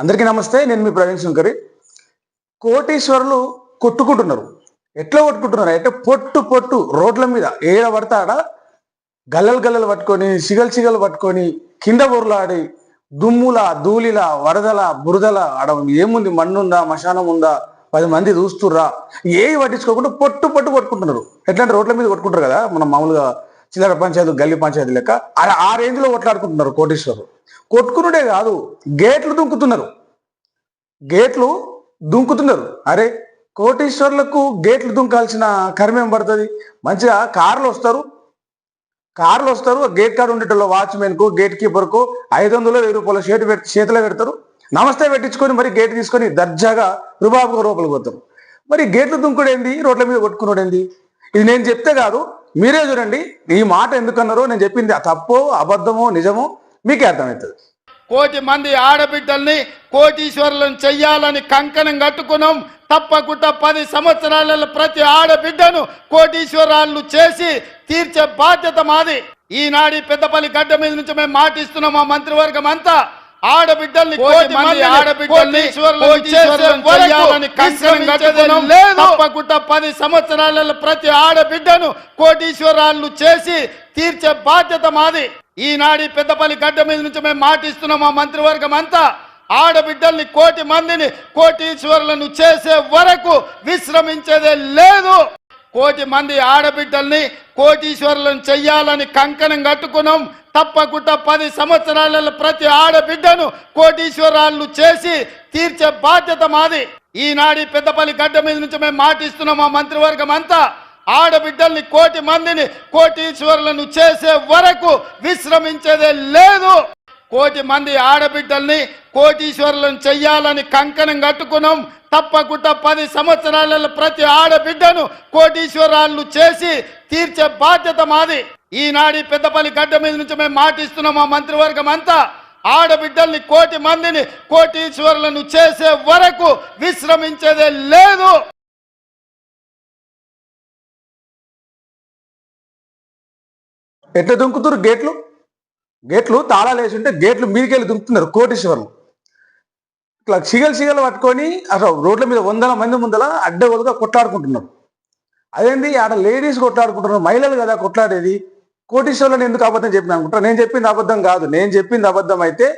అందరికీ నమస్తే నేను మీ ప్రవీణ్ శంకరి. కోటీశ్వరులు కొట్టుకుంటున్నారు. ఎట్లా కొట్టుకుంటున్నారు అంటే పొట్టు పొట్టు రోడ్ల మీద ఏడ పడతాడ? గల్లలు గల్లలు పట్టుకొని సిగలు సిగలు పట్టుకొని కింద బొర్లాడి దుమ్ముల ధూళిల వరదల బురదల ఆడ ఏముంది? మన్నుందా? మశానం ఉందా? పది మంది చూస్తుర్రా? ఏవి పట్టించుకోకుండా పొట్టు పొట్టు కొట్టుకుంటున్నారు. ఎట్లాంటి రోడ్ల మీద కొట్టుకుంటారు కదా మనం మామూలుగా చిల్లర పంచాయతీ గల్లీ పంచాయతీ లెక్క ఆ- ఆ రేంజ్ కొట్లాడుకుంటున్నారు కోటీశ్వరులు. కొట్టుకునుడే కాదు గేట్లు దుంకుతున్నారు. గేట్లు దుంకుతున్నారు. అరే కోటీశ్వర్లకు గేట్లు దుంకాల్సిన కర్మేం పడుతుంది? మంచిగా కార్లు వస్తారు. కార్లు వస్తారు ఆ గేట్ కాడ ఉండేటోళ్ళు వాచ్మెన్కు గేట్ కీపర్కు ఐదు వందలు వెయ్యి రూపాయలు షేట్ పెట్టి చేతిలో పెడతారు. నమస్తే పెట్టించుకొని మరి గేట్ తీసుకొని దర్జాగా రుబాబుగా రూపాయలు పోతారు. మరి గేట్లు దుంకుడేంది రోడ్ల మీద కొట్టుకున్నాడేంది ఇది నేను చెప్తే కాదు మీరే చూడండి ఈ మాట ఎందుకన్నారో నేను చెప్పింది తప్పో అబద్ధమో నిజమో మీకే అర్థమవుతుంది. కోటి మంది ఆడబిడ్డల్ని కోటీశ్వరులను చెయ్యాలని కంకణం కట్టుకున్నాం. తప్పకుండా పది సంవత్సరాలలో ప్రతి ఆడబిడ్డను కోటీశ్వరాలు చేసి తీర్చే బాధ్యత మాది. ఈనాడి పెద్దపల్లి గడ్డ మీద నుంచి మేము మాటిస్తున్నాం మా మంత్రివర్గం అంతా. ఆడబిడ్డల్ని కోటి మంది ఆడబిడ్డల్ని కోటీశ్వరులను చెయ్యాలని కంకణం కట్టుకున్నాం. తప్పకుండా పది సంవత్సరాలలో ప్రతి ఆడబిడ్డను కోటీశ్వరాలు చేసి తీర్చే బాధ్యత మాది. ఈనాడి పెద్దపల్లి గడ్డ మీద నుంచి మేము మాటిస్తున్నాం మా మంత్రివర్గం అంతా. ఆడబిడ్డల్ని కోటి మందిని కోటీశ్వరులను చేసే వరకు విశ్రమించేదే లేదు. కోటి మంది ఆడబిడ్డల్ని కోటీశ్వరులను చెయ్యాలని కంకణం కట్టుకున్నాం. తప్పకుండా పది సంవత్సరాలలో ప్రతి ఆడబిడ్డను కోటీశ్వరాలను చేసి తీర్చే బాధ్యత మాది. ఈనాడి పెద్దపల్లి గడ్డ మీద నుంచి మేము మాటిస్తున్నాం మా మంత్రివర్గం అంతా. ఆడబిడ్డల్ని కోటి మందిని కోటీశ్వరులను చేసే వరకు విశ్రమించేదే లేదు. కోటి మంది ఆడబిడ్డల్ని కోటీశ్వరులను చెయ్యాలని కంకణం కట్టుకున్నాం. తప్పకుండా పది సంవత్సరాలలో ప్రతి ఆడబిడ్డను కోటీశ్వరాలు చేసి తీర్చే బాధ్యత మాది. ఈనాడి పెద్దపల్లి గడ్డ మీద నుంచి మేము మాటిస్తున్నాం మా మంత్రివర్గం అంతా. ఆడబిడ్డల్ని కోటి మందిని కోటీశ్వరులను చేసే వరకు విశ్రమించేదే లేదు. ఎట్లా దుంకుతున్నారు గేట్లు? గేట్లు తాళాలు వేసి ఉంటే గేట్లు మీదికెళ్ళి దుంకుతున్నారు కోటీశ్వరులు. ఇట్లా సిగలు సిగలు పట్టుకొని అసలు రోడ్ల మీద వందల మంది ముందల అడ్డగోలుగా కొట్లాడుకుంటున్నారు అదేంటి ఆడ లేడీస్ కొట్లాడుకుంటున్నారు మహిళలు కదా కొట్లాడేది. కోటీశ్వరులను ఎందుకు అబద్ధం చెప్పిన అనుకుంటారు నేను చెప్పింది అబద్ధం కాదు. నేను చెప్పింది అబద్ధం అయితే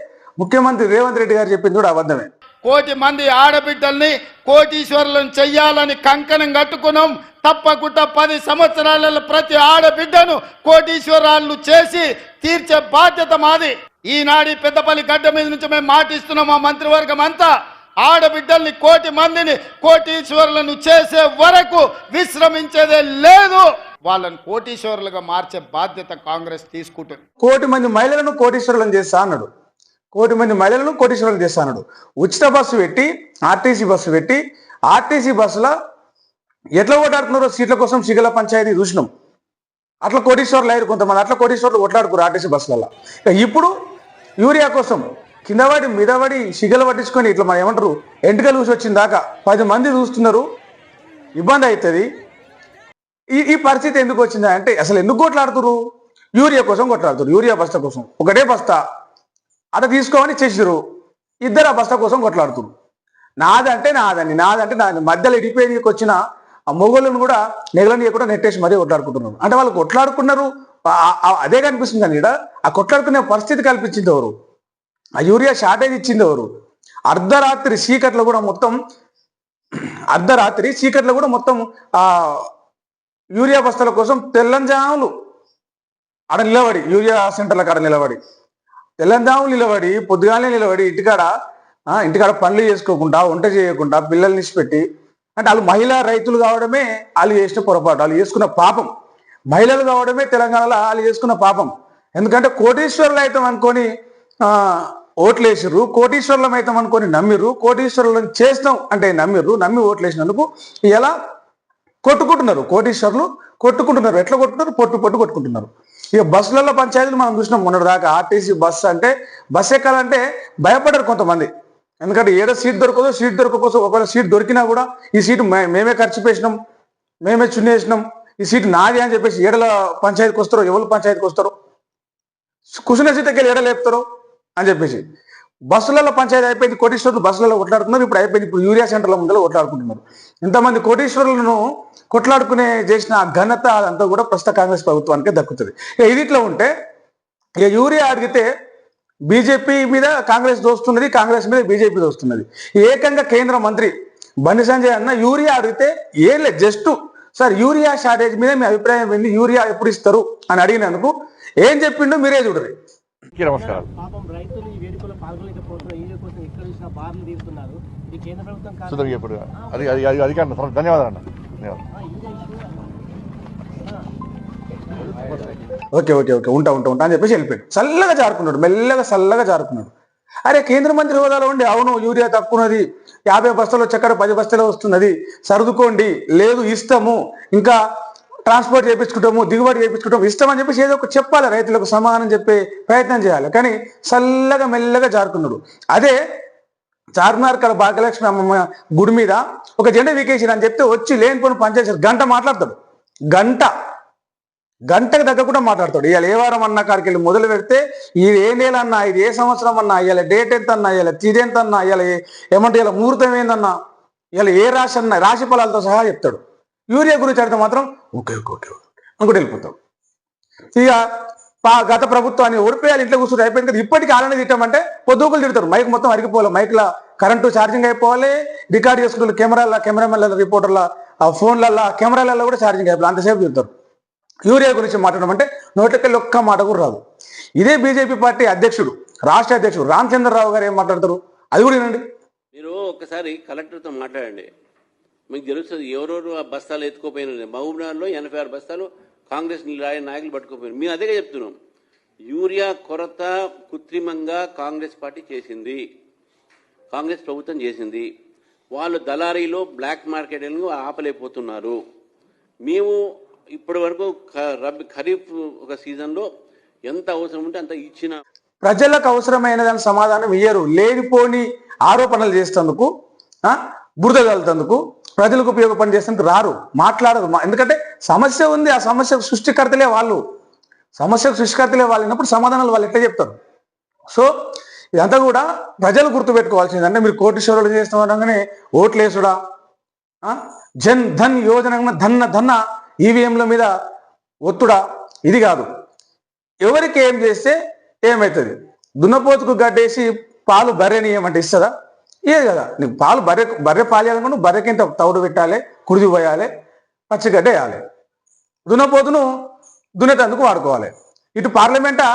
ముఖ్యమంత్రి రేవంత్ రెడ్డి గారు చెప్పింది కూడా అబద్ధమే. కోటి మంది ఆడబిడ్డల్ని కోటీశ్వరులను చెయ్యాలని కంకణం కట్టుకున్నాం. తప్పకుండా పది సంవత్సరాలలో ప్రతి ఆడబిడ్డను కోటీశ్వరాలను చేసి తీర్చే బాధ్యత మాది. ఈనాడి పెద్దపల్లి గడ్డ మీద నుంచి మేము మాటిస్తున్నాం మా మంత్రివర్గం అంతా. ఆడబిడ్డల్ని కోటి మందిని కోటీశ్వరులను చేసే వరకు విశ్రమించేదే లేదు. వాళ్ళని కోటీశ్వరులుగా మార్చే బాధ్యత కాంగ్రెస్ తీసుకుంటుంది. కోటి మంది మహిళలను కోటీశ్వరులను చేస్తా అన్నాడు. కోటి మంది మహిళలను కోటీశ్వరులు చేస్తా అన్నాడు. ఉచిత బస్సు పెట్టి ఆర్టీసీ బస్సు పెట్టి ఆర్టీసీ బస్సులో ఎట్లా ఓటాడుతున్నారో సీట్ల కోసం సిగల పంచాయతీ చూసినాం. అట్లా కోటీశ్వర్లు అయ్యారు కొంతమంది. అట్లా కోటీశ్వర్లు ఓట్లాడుకోరు ఆర్టీసీ బస్సులలో ఇప్పుడు యూరియా కోసం కిందవాడి పడి మీద సిగలు పట్టించుకొని ఇట్లా మనం ఏమంటారు ఎంటుకలు చూసి వచ్చిన దాకా పది మంది చూస్తున్నారు. ఇబ్బంది అవుతుంది. ఈ ఈ పరిస్థితి ఎందుకు వచ్చిందా అంటే అసలు ఎందుకు కొట్లాడుతురు యూరియా కోసం కొట్లాడుతురు యూరియా బస్తా కోసం. ఒకటే బస్తా. అట తీసుకోమని చేసిరు ఇద్దరు ఆ బస్తా కోసం కొట్లాడుతురు నాదంటే నాదని నాదంటే నాది. మధ్యలో ఇడిపోయేకి వచ్చిన ఆ మొగోళ్ళను కూడా నెగలనీయకుండా నెట్టేసి మరీ కొట్లాడుకుంటున్నారు. అంటే వాళ్ళు కొట్లాడుకున్నారు అదే కనిపిస్తుంది కానీ ఆ కొట్లాడుకునే పరిస్థితి కల్పించింది ఎవరు? ఆ యూరియా షార్టేజ్ ఇచ్చింది ఎవరు? అర్ధరాత్రి చీకట్లో కూడా మొత్తం అర్ధరాత్రి చీకట్లో కూడా మొత్తం ఆ యూరియా బస్తాల కోసం తెల్లంజాములు ఆడ నిలబడి యూరియా సెంటర్ల కాడ నిలబడి. తెల్లంజాములు నిలబడి పొద్దుగానే నిలబడి ఇంటికాడ ఆ, ఇంటికాడ పనులు చేసుకోకుండా వంట చేయకుండా పిల్లల్ని ఇచ్చిపెట్టి అంటే వాళ్ళు మహిళా రైతులు కావడమే వాళ్ళు చేసిన పొరపాటు వాళ్ళు చేసుకున్న పాపం. మహిళలు కావడమే తెలంగాణలో వాళ్ళు చేసుకున్న పాపం. ఎందుకంటే కోటీశ్వరులు అవుతాం అనుకొని ఓట్లేసిర్రు. ఓట్లు వేసిర్రు కోటీశ్వరులం అవుతాం అనుకొని నమ్మిర్రు. కోటీశ్వరులను చేస్తాం అంటే నమ్మిర్రు. నమ్మి ఓట్లు వేసినందుకు ఎలా? కొట్టుకుంటున్నారు. కోటీశ్వర్లు కొట్టుకుంటున్నారు. ఎట్లా కొట్టుకున్నారు పొట్టు పొట్టు కొట్టుకుంటున్నారు. ఇక బస్సులలో పంచాయతీలు మనం చూసినాం మొన్నటి దాకా ఆర్టీసీ బస్సు అంటే బస్ ఎక్కాలంటే భయపడరు కొంతమంది. ఎందుకంటే ఏదో సీట్ దొరకదు సీట్ దొరకకపోతే ఒకవేళ సీట్ దొరికినా కూడా ఈ సీటు మేమే ఖర్చు పేసినాం మేమే చున్నేసినాం. ఈ సీటు నాది అని చెప్పేసి ఏడల పంచాయతీకి వస్తారు ఎవరు పంచాయతీకి వస్తారు కుసిన సీతకి ఎడ లేపుతారు అని చెప్పేసి. బస్సులలో పంచాయతీ అయిపోయింది కోటీశ్వరులు బస్సులలో కొట్లాడుతున్నారు ఇప్పుడు అయిపోయింది ఇప్పుడు యూరియా సెంటర్ల ముందర కొట్లాడుకుంటున్నారు. ఇంతమంది కోటీశ్వరులను కొట్లాడుకునే చేసిన ఘనత అదంతా కూడా ప్రస్తుత కాంగ్రెస్ ప్రభుత్వానికే దక్కుతుంది. ఇక ఇది ఇట్లా ఉంటే ఇక యూరియా అడిగితే బీజేపీ మీద కాంగ్రెస్ దోస్తున్నది కాంగ్రెస్ మీద బీజేపీ దోస్తున్నది. ఏకంగా కేంద్ర మంత్రి బండి సంజయ్ అన్న యూరియా అడిగితే ఏం లేదు జస్ట్ సార్ యూరియా షార్టేజ్ మీద మీ అభిప్రాయం ఏంది? యూరియా ఎప్పుడు ఇస్తారు? అని అడిగినందుకు ఏం చెప్పిండో మీరే చూడరు. నమస్కారం. అది అది అది అది కానీ ధన్యవాదాలు అన్న. Okay okay okay. ఉంటా ఉంటా ఉంటా అని చెప్పేసి వెళ్ళిపోయాడు. చల్లగా జారుకున్నాడు మెల్లగా చల్లగా జారుకున్నాడు. అరే కేంద్ర మంత్రి హోదాలో ఉండి అవును యూరియా తక్కువన్నది. యాభై బస్తాలు చక్కెర పది బస్తాలు వస్తున్నది. సర్దుకోండి. లేదు ఇస్తాము ఇంకా ట్రాన్స్పోర్ట్ చేయించుకుంటాము దిగుబడి చేయించుకుంటాము ఇష్టం అని చెప్పేసి ఏదో ఒక చెప్పాలి. రైతులకు సమానం చెప్పే ప్రయత్నం చేయాలి. కానీ చల్లగా మెల్లగా జారుకున్నాడు. అదే చార్మినార్ కాడ భాగ్యలక్ష్మి అమ్మమ్మ గుడి మీద ఒక జెండా వీకేసి అని చెప్తే వచ్చి లేనిపోని పనిచేశారు గంట మాట్లాడతాడు గంట. గంటకు తగ్గకుండా మాట్లాడతాడు. ఇవాళ ఏ వారం అన్నా కాడికి వెళ్ళి మొదలు పెడితే ఇది ఏ నెల అన్నా ఇది ఏ సంవత్సరం అన్నా ఇవాళ డేట్ ఎంత అన్నా ఇవాళ తిది ఎంత అన్నా ఇవాళ ఏమంటే ఇలా ముహూర్తం ఏందన్నా ఇవాళ ఏ రాశి అన్నా రాశి ఫలాలతో సహా చెప్తాడు. యూరియా గురించి అడిగితే మాత్రం ఓకే ఓకే ఓకే ఓకే. అనుకుంటూ వెళ్ళిపోతాం. ఇక పా గత ప్రభుత్వాన్ని ఓడిపోయాలి ఇంట్లో కూర్చుని అయిపోయింది కదా. ఇప్పటికీ ఆలనే తిట్టామంటే పొద్దుకులు తిడతారు. మైక్ మొత్తం అరిగిపోవాలి. మైక్ల కరెంటు ఛార్జింగ్ అయిపోవాలి. రికార్డ్ చేసుకుంటారు కెమెరాల కెమెరామెన్ల రిపోర్టర్ల ఫోన్లల్లో ఫోన్లలో కెమెరాలలో కూడా ఛార్జింగ్ అయిపోవాలి. అంతసేపు తిడతారు. యూరియా గురించి మాట్లాడమంటే నోటికెళ్ళి ఒక్క మాట కూడా రాదు. ఇదే బీజేపీ పార్టీ అధ్యక్షుడు రాష్ట్ర అధ్యక్షుడు రామచంద్రరావు గారు ఏం మాట్లాడతారు? అది కూడా వినండి. మీరు ఒక్కసారి కలెక్టర్తో మాట్లాడండి. మీకు తెలుస్తుంది ఎవరెవరు ఆ బస్తాలు ఎత్తుకోపోయినారు? మహబూబ్నగర్లో ఎనభై ఆరు బస్తాలు కాంగ్రెస్ నాయ- నాయకులు పట్టుకోపోయారు మేము అదే చెప్తున్నాం. యూరియా కొరత కృత్రిమంగా కాంగ్రెస్ పార్టీ చేసింది. కాంగ్రెస్ ప్రభుత్వం చేసింది. వాళ్ళు దళారీలో బ్లాక్ మార్కెటింగ్ ఆపలేకపోతున్నారు. మేము ఇప్పటి వరకు రబీ ఖరీఫ్ ఒక సీజన్లో ఎంత అవసరం ఉంటే అంత ఇచ్చిన ప్రజలకు అవసరమైన దాని సమాధానం ఇయ్యరు. లేనిపోని ఆరోపణలు చేసేందుకు ఆ, బురద కలుతందుకు ప్రజలకు ఉపయోగపని చేసేందుకు రారు. మాట్లాడరు. ఎందుకంటే సమస్య ఉంది. ఆ సమస్య సృష్టికర్తలే వాళ్ళు. సమస్యకు సృష్టికర్తలే వాళ్ళు అయినప్పుడు సమాధానాలు వాళ్ళు ఎట్లా చెప్తారు? సో ఇదంతా కూడా ప్రజలు గుర్తుపెట్టుకోవాల్సింది అంటే మీరు కోటీశ్వరులు చేస్తున్నారనగానే ఓట్లు జన్ ధన్ యోజన ధన్న ధన్న ఈవీఎంల మీద ఒత్తుడా? ఇది కాదు. ఎవరికి ఏం చేస్తే ఏమవుతుంది దున్నపోతుకు గడ్డేసి పాలు బర్రెని ఏమంటే ఇస్తుందా? ఏ కదా. నీకు పాలు బర్రె బర్రె పాలేయాలనుకుంటే బర్రెకి ఇంత తౌడు పెట్టాలి కుడిది పోయాలి పచ్చిగడ్డ వేయాలి. దున్నపోతును దున్నేటందుకు వాడుకోవాలి. ఇటు పార్లమెంటా?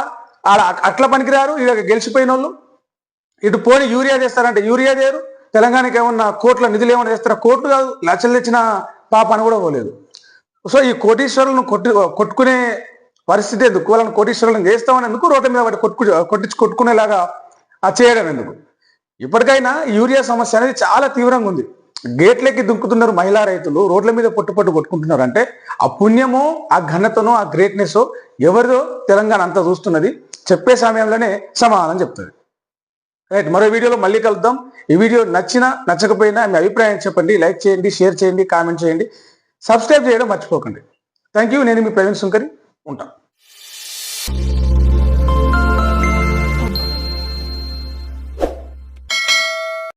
ఆడ అట్లా పనికిరారు ఇక గెలిచిపోయిన వాళ్ళు ఇటు పోని యూరియా చేస్తారంటే యూరియా చేయరు. తెలంగాణకి ఏమన్నా కోట్ల నిధులు ఏమన్నా చేస్తారా? కోట్లు కాదు లక్షలు తెచ్చిన పాప అని కూడా పోలేదు. సో ఈ కోటీశ్వరులను కొట్టు కొట్టుకునే పరిస్థితి ఎందుకు? వాళ్ళని కోటీశ్వరులను చేస్తామని ఎందుకు? రోడ్ల మీద వాటి కొట్టుకు కొట్టించి కొట్టుకునేలాగా ఆ చేయడం ఎందుకు? ఇప్పటికైనా యూరియా సమస్య అనేది చాలా తీవ్రంగా ఉంది. గేట్లకి దుంకుతున్నారు మహిళా రైతులు రోడ్ల మీద పొట్టు పొట్టు కొట్టుకుంటున్నారు. అంటే ఆ పుణ్యమో ఆ ఘనతనో ఆ గ్రేట్నెస్ ఎవరిదో తెలంగాణ అంతా చూస్తున్నది. చెప్పే సమయంలోనే సమాధానం చెప్తుంది. రైట్ మరో వీడియోలో మళ్ళీ కలుద్దాం. ఈ వీడియో నచ్చినా నచ్చకపోయినా మీ అభిప్రాయం చెప్పండి. లైక్ చేయండి షేర్ చేయండి కామెంట్ చేయండి. సబ్స్క్రైబ్ చేయడం మర్చిపోకండి. థ్యాంక్ యూ నేను మీ ప్రవీణ్ సుంకరి ఉంటాను.